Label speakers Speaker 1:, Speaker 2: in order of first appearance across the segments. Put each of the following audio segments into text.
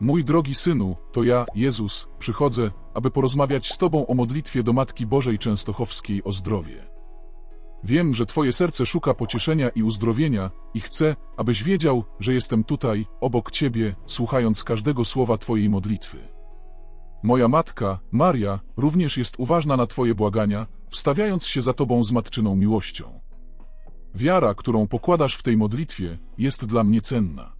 Speaker 1: Mój drogi synu, to ja, Jezus, przychodzę, aby porozmawiać z Tobą o modlitwie do Matki Bożej Częstochowskiej o zdrowie. Wiem, że Twoje serce szuka pocieszenia i uzdrowienia i chcę, abyś wiedział, że jestem tutaj, obok Ciebie, słuchając każdego słowa Twojej modlitwy. Moja matka, Maria, również jest uważna na Twoje błagania, wstawiając się za Tobą z matczyną miłością. Wiara, którą pokładasz w tej modlitwie, jest dla mnie cenna.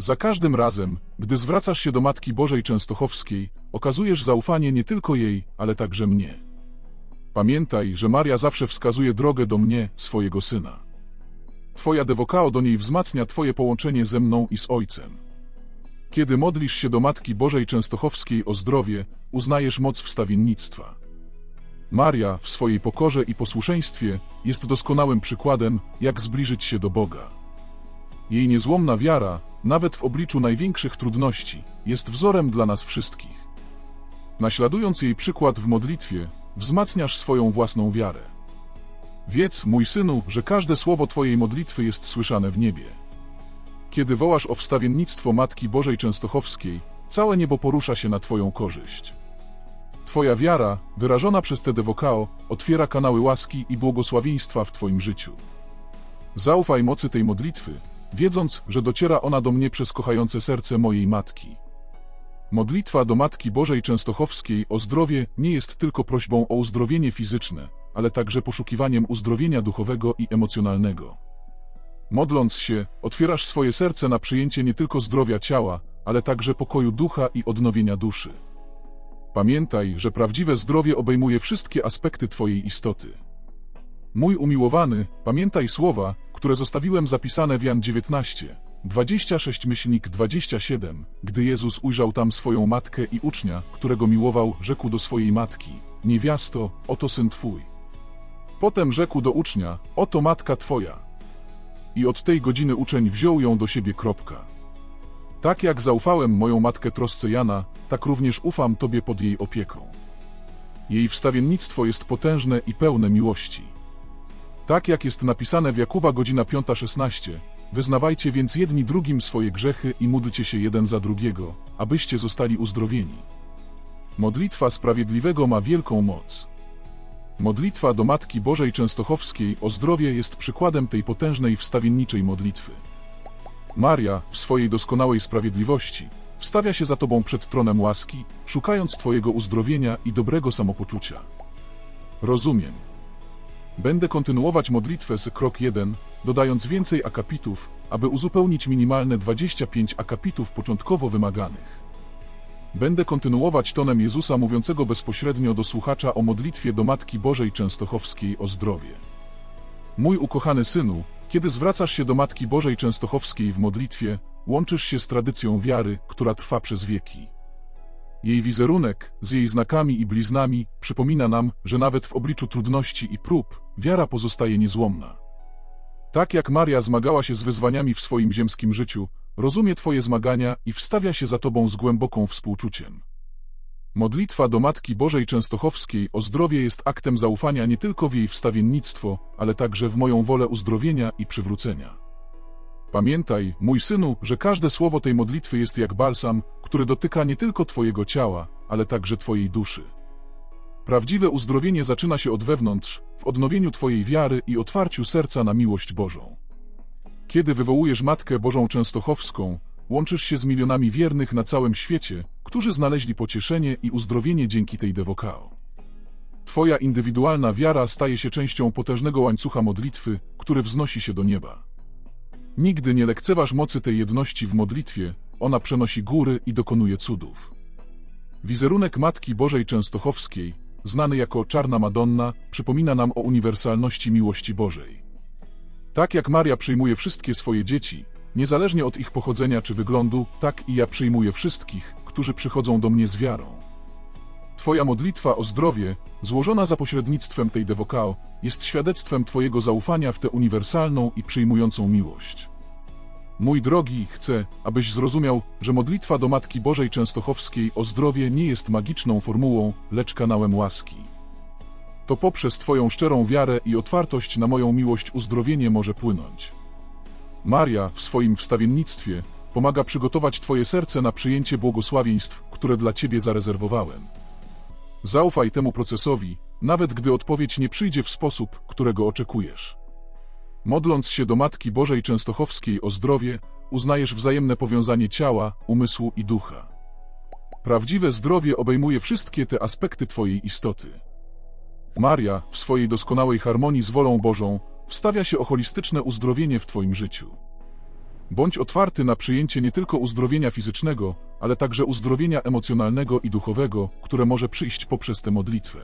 Speaker 1: Za każdym razem, gdy zwracasz się do Matki Bożej Częstochowskiej, okazujesz zaufanie nie tylko jej, ale także mnie. Pamiętaj, że Maria zawsze wskazuje drogę do mnie, swojego syna. Twoja dewokao do niej wzmacnia Twoje połączenie ze mną i z Ojcem. Kiedy modlisz się do Matki Bożej Częstochowskiej o zdrowie, uznajesz moc wstawiennictwa. Maria, w swojej pokorze i posłuszeństwie, jest doskonałym przykładem, jak zbliżyć się do Boga. Jej niezłomna wiara, nawet w obliczu największych trudności, jest wzorem dla nas wszystkich. Naśladując jej przykład w modlitwie, wzmacniasz swoją własną wiarę. Wiedz, mój synu, że każde słowo Twojej modlitwy jest słyszane w niebie. Kiedy wołasz o wstawiennictwo Matki Bożej Częstochowskiej, całe niebo porusza się na Twoją korzyść. Twoja wiara, wyrażona przez te devokao, otwiera kanały łaski i błogosławieństwa w Twoim życiu. Zaufaj mocy tej modlitwy, wiedząc, że dociera ona do mnie przez kochające serce mojej matki. Modlitwa do Matki Bożej Częstochowskiej o zdrowie nie jest tylko prośbą o uzdrowienie fizyczne, ale także poszukiwaniem uzdrowienia duchowego i emocjonalnego. Modląc się, otwierasz swoje serce na przyjęcie nie tylko zdrowia ciała, ale także pokoju ducha i odnowienia duszy. Pamiętaj, że prawdziwe zdrowie obejmuje wszystkie aspekty Twojej istoty. Mój umiłowany, pamiętaj słowa, które zostawiłem zapisane w Jan 19, 26 myślnik 27, gdy Jezus ujrzał tam swoją matkę i ucznia, którego miłował, rzekł do swojej matki, niewiasto, oto syn Twój. Potem rzekł do ucznia, oto matka Twoja. I od tej godziny uczeń wziął ją do siebie kropka. Tak jak zaufałem moją matkę trosce Jana, tak również ufam Tobie pod jej opieką. Jej wstawiennictwo jest potężne i pełne miłości. Tak jak jest napisane w Jakuba godzina 5.16, wyznawajcie więc jedni drugim swoje grzechy i módlcie się jeden za drugiego, abyście zostali uzdrowieni. Modlitwa sprawiedliwego ma wielką moc. Modlitwa do Matki Bożej Częstochowskiej o zdrowie jest przykładem tej potężnej wstawienniczej modlitwy. Maria, w swojej doskonałej sprawiedliwości, wstawia się za Tobą przed tronem łaski, szukając Twojego uzdrowienia i dobrego samopoczucia. Rozumiem. Będę kontynuować modlitwę z krok 1, dodając więcej akapitów, aby uzupełnić minimalne 25 akapitów początkowo wymaganych. Będę kontynuować tonem Jezusa mówiącego bezpośrednio do słuchacza o modlitwie do Matki Bożej Częstochowskiej o zdrowie. Mój ukochany synu, kiedy zwracasz się do Matki Bożej Częstochowskiej w modlitwie, łączysz się z tradycją wiary, która trwa przez wieki. Jej wizerunek, z jej znakami i bliznami, przypomina nam, że nawet w obliczu trudności i prób, wiara pozostaje niezłomna. Tak jak Maria zmagała się z wyzwaniami w swoim ziemskim życiu, rozumie Twoje zmagania i wstawia się za Tobą z głęboką współczuciem. Modlitwa do Matki Bożej Częstochowskiej o zdrowie jest aktem zaufania nie tylko w jej wstawiennictwo, ale także w moją wolę uzdrowienia i przywrócenia. Pamiętaj, mój synu, że każde słowo tej modlitwy jest jak balsam, który dotyka nie tylko Twojego ciała, ale także Twojej duszy. Prawdziwe uzdrowienie zaczyna się od wewnątrz, w odnowieniu Twojej wiary i otwarciu serca na miłość Bożą. Kiedy wywołujesz Matkę Bożą Częstochowską, łączysz się z milionami wiernych na całym świecie, którzy znaleźli pocieszenie i uzdrowienie dzięki tej devokao. Twoja indywidualna wiara staje się częścią potężnego łańcucha modlitwy, który wznosi się do nieba. Nigdy nie lekceważ mocy tej jedności w modlitwie, ona przenosi góry i dokonuje cudów. Wizerunek Matki Bożej Częstochowskiej, znany jako Czarna Madonna, przypomina nam o uniwersalności miłości Bożej. Tak jak Maria przyjmuje wszystkie swoje dzieci, niezależnie od ich pochodzenia czy wyglądu, tak i ja przyjmuję wszystkich, którzy przychodzą do mnie z wiarą. Twoja modlitwa o zdrowie, złożona za pośrednictwem tej devokao, jest świadectwem Twojego zaufania w tę uniwersalną i przyjmującą miłość. Mój drogi, chcę, abyś zrozumiał, że modlitwa do Matki Bożej Częstochowskiej o zdrowie nie jest magiczną formułą, lecz kanałem łaski. To poprzez Twoją szczerą wiarę i otwartość na moją miłość uzdrowienie może płynąć. Maria w swoim wstawiennictwie pomaga przygotować Twoje serce na przyjęcie błogosławieństw, które dla Ciebie zarezerwowałem. Zaufaj temu procesowi, nawet gdy odpowiedź nie przyjdzie w sposób, którego oczekujesz. Modląc się do Matki Bożej Częstochowskiej o zdrowie, uznajesz wzajemne powiązanie ciała, umysłu i ducha. Prawdziwe zdrowie obejmuje wszystkie te aspekty Twojej istoty. Maria, w swojej doskonałej harmonii z wolą Bożą, wstawia się o holistyczne uzdrowienie w Twoim życiu. Bądź otwarty na przyjęcie nie tylko uzdrowienia fizycznego, ale także uzdrowienia emocjonalnego i duchowego, które może przyjść poprzez tę modlitwę.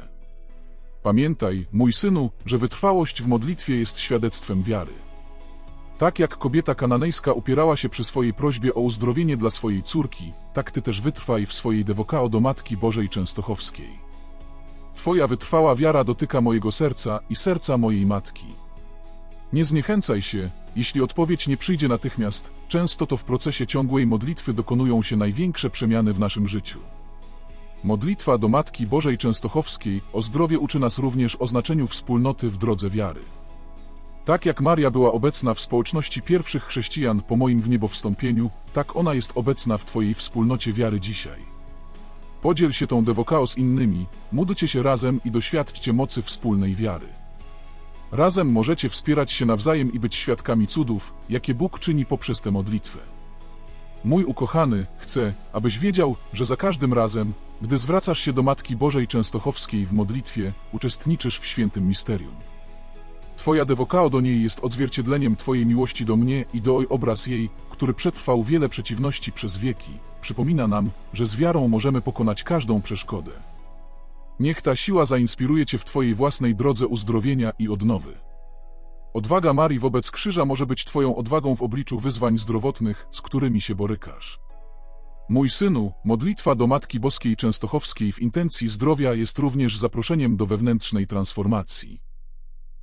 Speaker 1: Pamiętaj, mój synu, że wytrwałość w modlitwie jest świadectwem wiary. Tak jak kobieta kananejska upierała się przy swojej prośbie o uzdrowienie dla swojej córki, tak ty też wytrwaj w swojej dewokao do Matki Bożej Częstochowskiej. Twoja wytrwała wiara dotyka mojego serca i serca mojej matki. Nie zniechęcaj się, jeśli odpowiedź nie przyjdzie natychmiast, często to w procesie ciągłej modlitwy dokonują się największe przemiany w naszym życiu. Modlitwa do Matki Bożej Częstochowskiej o zdrowie uczy nas również o znaczeniu wspólnoty w drodze wiary. Tak jak Maria była obecna w społeczności pierwszych chrześcijan po moim w niebo wstąpieniu, tak ona jest obecna w Twojej wspólnocie wiary dzisiaj. Podziel się tą dewokao z innymi, módlcie się razem i doświadczcie mocy wspólnej wiary. Razem możecie wspierać się nawzajem i być świadkami cudów, jakie Bóg czyni poprzez tę modlitwę. Mój ukochany, chcę, abyś wiedział, że za każdym razem, gdy zwracasz się do Matki Bożej Częstochowskiej w modlitwie, uczestniczysz w świętym misterium. Twoja dewokao do niej jest odzwierciedleniem Twojej miłości do mnie i do oj obraz jej, który przetrwał wiele przeciwności przez wieki, przypomina nam, że z wiarą możemy pokonać każdą przeszkodę. Niech ta siła zainspiruje Cię w Twojej własnej drodze uzdrowienia i odnowy. Odwaga Marii wobec krzyża może być Twoją odwagą w obliczu wyzwań zdrowotnych, z którymi się borykasz. Mój synu, modlitwa do Matki Boskiej Częstochowskiej w intencji zdrowia jest również zaproszeniem do wewnętrznej transformacji.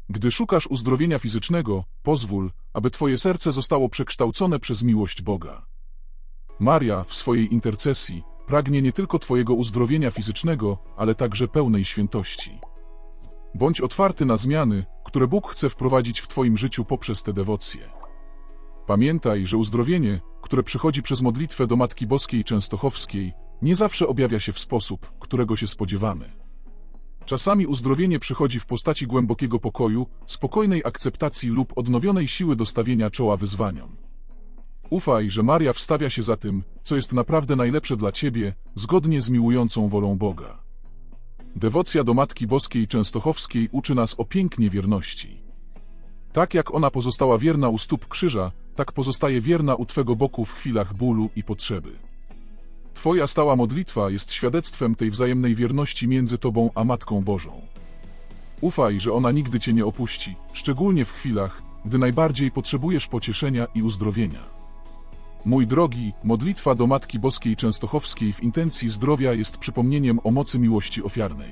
Speaker 1: Gdy szukasz uzdrowienia fizycznego, pozwól, aby Twoje serce zostało przekształcone przez miłość Boga. Maria w swojej intercesji pragnie nie tylko Twojego uzdrowienia fizycznego, ale także pełnej świętości. Bądź otwarty na zmiany, które Bóg chce wprowadzić w Twoim życiu poprzez te dewocje. Pamiętaj, że uzdrowienie, które przychodzi przez modlitwę do Matki Boskiej Częstochowskiej, nie zawsze objawia się w sposób, którego się spodziewamy. Czasami uzdrowienie przychodzi w postaci głębokiego pokoju, spokojnej akceptacji lub odnowionej siły do stawienia czoła wyzwaniom. Ufaj, że Maria wstawia się za tym, co jest naprawdę najlepsze dla Ciebie, zgodnie z miłującą wolą Boga. Dewocja do Matki Boskiej Częstochowskiej uczy nas o pięknie wierności. Tak jak ona pozostała wierna u stóp krzyża, tak pozostaje wierna u Twego boku w chwilach bólu i potrzeby. Twoja stała modlitwa jest świadectwem tej wzajemnej wierności między Tobą a Matką Bożą. Ufaj, że ona nigdy Cię nie opuści, szczególnie w chwilach, gdy najbardziej potrzebujesz pocieszenia i uzdrowienia. Mój drogi, modlitwa do Matki Boskiej Częstochowskiej w intencji zdrowia jest przypomnieniem o mocy miłości ofiarnej.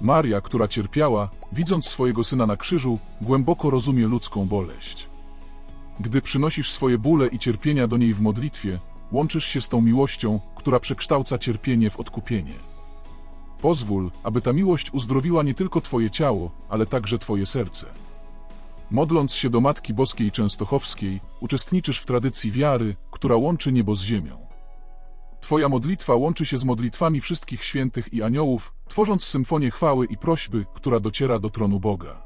Speaker 1: Maria, która cierpiała, widząc swojego syna na krzyżu, głęboko rozumie ludzką boleść. Gdy przynosisz swoje bóle i cierpienia do niej w modlitwie, łączysz się z tą miłością, która przekształca cierpienie w odkupienie. Pozwól, aby ta miłość uzdrowiła nie tylko Twoje ciało, ale także Twoje serce. Modląc się do Matki Boskiej Częstochowskiej, uczestniczysz w tradycji wiary, która łączy niebo z ziemią. Twoja modlitwa łączy się z modlitwami wszystkich świętych i aniołów, tworząc symfonię chwały i prośby, która dociera do tronu Boga.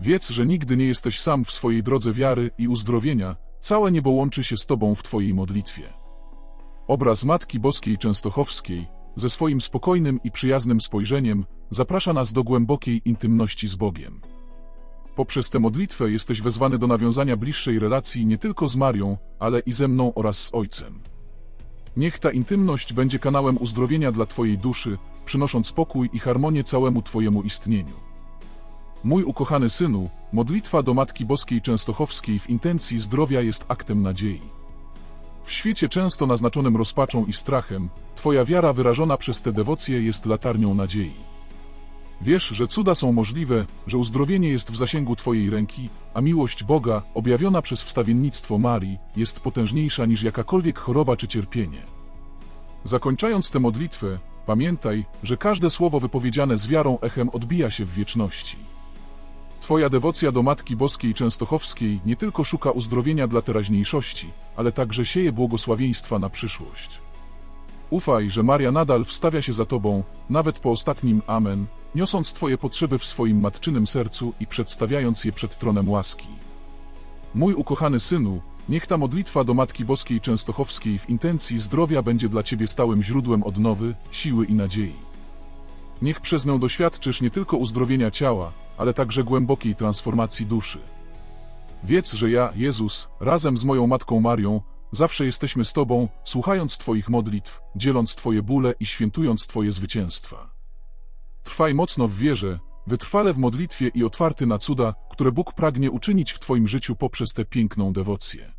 Speaker 1: Wiedz, że nigdy nie jesteś sam w swojej drodze wiary i uzdrowienia, całe niebo łączy się z Tobą w Twojej modlitwie. Obraz Matki Boskiej Częstochowskiej, ze swoim spokojnym i przyjaznym spojrzeniem, zaprasza nas do głębokiej intymności z Bogiem. Poprzez tę modlitwę jesteś wezwany do nawiązania bliższej relacji nie tylko z Marią, ale i ze mną oraz z Ojcem. Niech ta intymność będzie kanałem uzdrowienia dla Twojej duszy, przynosząc spokój i harmonię całemu Twojemu istnieniu. Mój ukochany synu, modlitwa do Matki Boskiej Częstochowskiej w intencji zdrowia jest aktem nadziei. W świecie często naznaczonym rozpaczą i strachem, Twoja wiara wyrażona przez tę dewocję jest latarnią nadziei. Wiesz, że cuda są możliwe, że uzdrowienie jest w zasięgu Twojej ręki, a miłość Boga, objawiona przez wstawiennictwo Marii, jest potężniejsza niż jakakolwiek choroba czy cierpienie. Zakończając tę modlitwę, pamiętaj, że każde słowo wypowiedziane z wiarą echem odbija się w wieczności. Twoja dewocja do Matki Boskiej Częstochowskiej nie tylko szuka uzdrowienia dla teraźniejszości, ale także sieje błogosławieństwa na przyszłość. Ufaj, że Maria nadal wstawia się za Tobą, nawet po ostatnim Amen, niosąc Twoje potrzeby w swoim matczynym sercu i przedstawiając je przed tronem łaski. Mój ukochany synu, niech ta modlitwa do Matki Boskiej Częstochowskiej w intencji zdrowia będzie dla Ciebie stałym źródłem odnowy, siły i nadziei. Niech przez nią doświadczysz nie tylko uzdrowienia ciała, ale także głębokiej transformacji duszy. Wiedz, że ja, Jezus, razem z moją Matką Marią, zawsze jesteśmy z Tobą, słuchając Twoich modlitw, dzieląc Twoje bóle i świętując Twoje zwycięstwa. Trwaj mocno w wierze, wytrwale w modlitwie i otwarty na cuda, które Bóg pragnie uczynić w Twoim życiu poprzez tę piękną dewocję.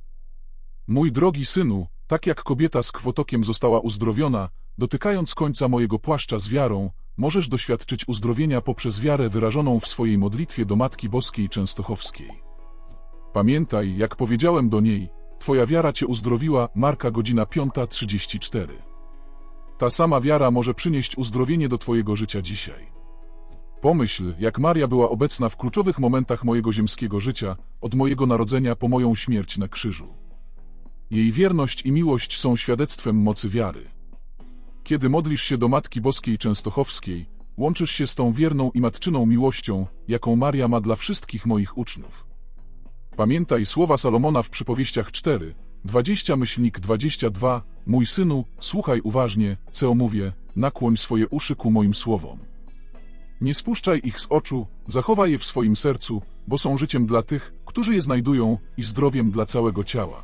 Speaker 1: Mój drogi synu, tak jak kobieta z kwotokiem została uzdrowiona, dotykając końca mojego płaszcza z wiarą, możesz doświadczyć uzdrowienia poprzez wiarę wyrażoną w swojej modlitwie do Matki Boskiej Częstochowskiej. Pamiętaj, jak powiedziałem do niej, Twoja wiara Cię uzdrowiła, Marka godzina 5.34. Ta sama wiara może przynieść uzdrowienie do Twojego życia dzisiaj. Pomyśl, jak Maria była obecna w kluczowych momentach mojego ziemskiego życia, od mojego narodzenia po moją śmierć na krzyżu. Jej wierność i miłość są świadectwem mocy wiary. Kiedy modlisz się do Matki Boskiej Częstochowskiej, łączysz się z tą wierną i matczyną miłością, jaką Maria ma dla wszystkich moich uczniów. Pamiętaj słowa Salomona w przypowieściach 4, 20 myślnik 22, mój synu, słuchaj uważnie, co mówię, nakłoń swoje uszy ku moim słowom. Nie spuszczaj ich z oczu, zachowaj je w swoim sercu, bo są życiem dla tych, którzy je znajdują i zdrowiem dla całego ciała.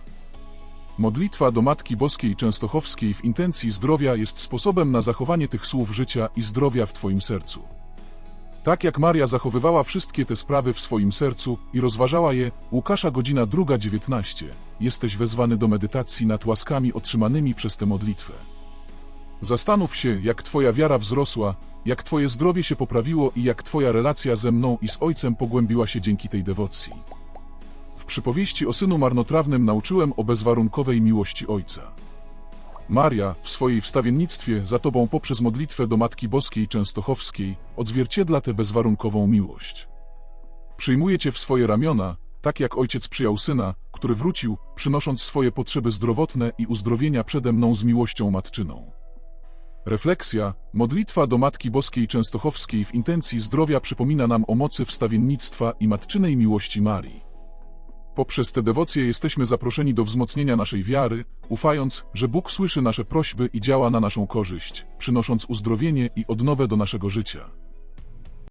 Speaker 1: Modlitwa do Matki Boskiej Częstochowskiej w intencji zdrowia jest sposobem na zachowanie tych słów życia i zdrowia w Twoim sercu. Tak jak Maria zachowywała wszystkie te sprawy w swoim sercu i rozważała je, Łukasza godzina druga 19, jesteś wezwany do medytacji nad łaskami otrzymanymi przez tę modlitwę. Zastanów się, jak Twoja wiara wzrosła, jak Twoje zdrowie się poprawiło i jak Twoja relacja ze mną i z Ojcem pogłębiła się dzięki tej dewocji. W przypowieści o synu marnotrawnym nauczyłem o bezwarunkowej miłości Ojca. Maria, w swojej wstawiennictwie za Tobą poprzez modlitwę do Matki Boskiej Częstochowskiej, odzwierciedla tę bezwarunkową miłość. Przyjmuje Cię w swoje ramiona, tak jak ojciec przyjął syna, który wrócił, przynosząc swoje potrzeby zdrowotne i uzdrowienia przede mną z miłością matczyną. Refleksja, modlitwa do Matki Boskiej Częstochowskiej w intencji zdrowia przypomina nam o mocy wstawiennictwa i matczynej miłości Marii. Poprzez te dewocje jesteśmy zaproszeni do wzmocnienia naszej wiary, ufając, że Bóg słyszy nasze prośby i działa na naszą korzyść, przynosząc uzdrowienie i odnowę do naszego życia.